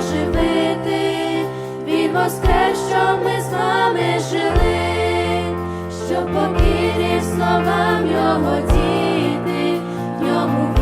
оживити, Він воскрес, щоб ми з вами жили, щоб покірі словам Його діти, Йому.